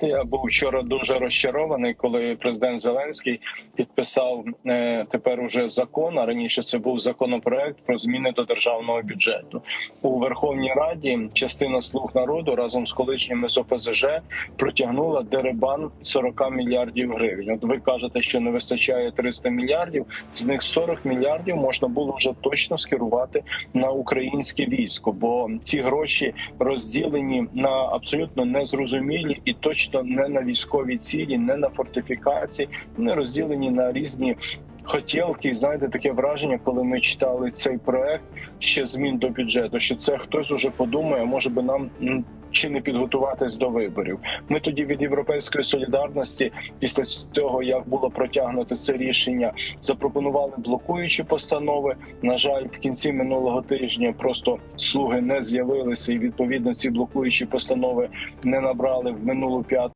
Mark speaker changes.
Speaker 1: Я був вчора дуже розчарований, коли президент Зеленський підписав е, тепер уже закон. А раніше це був законопроект про зміни до державного бюджету у Верховній Раді. Частина слуг народу разом з колишніми з ОПЗЖ протягнула деребан 40 мільярдів гривень. От ви кажете, що не вистачає 300 мільярдів. З них 40 мільярдів можна було вже точно скерувати на українське військо, бо ці гроші розділені на абсолютно незрозумілі і точно не на військові цілі, не на фортифікації, вони розділені на різні. Хотілки, знаєте, таке враження, коли ми читали цей проект ще змін до бюджету, що це хтось уже подумає, може би нам чи не підготуватись до виборів. Ми тоді від європейської солідарності, після цього як було протягнуто це рішення, запропонували блокуючі постанови. На жаль, в кінці минулого тижня просто слуги не з'явилися, і відповідно ці блокуючі постанови не набрали в минулу п'ятницю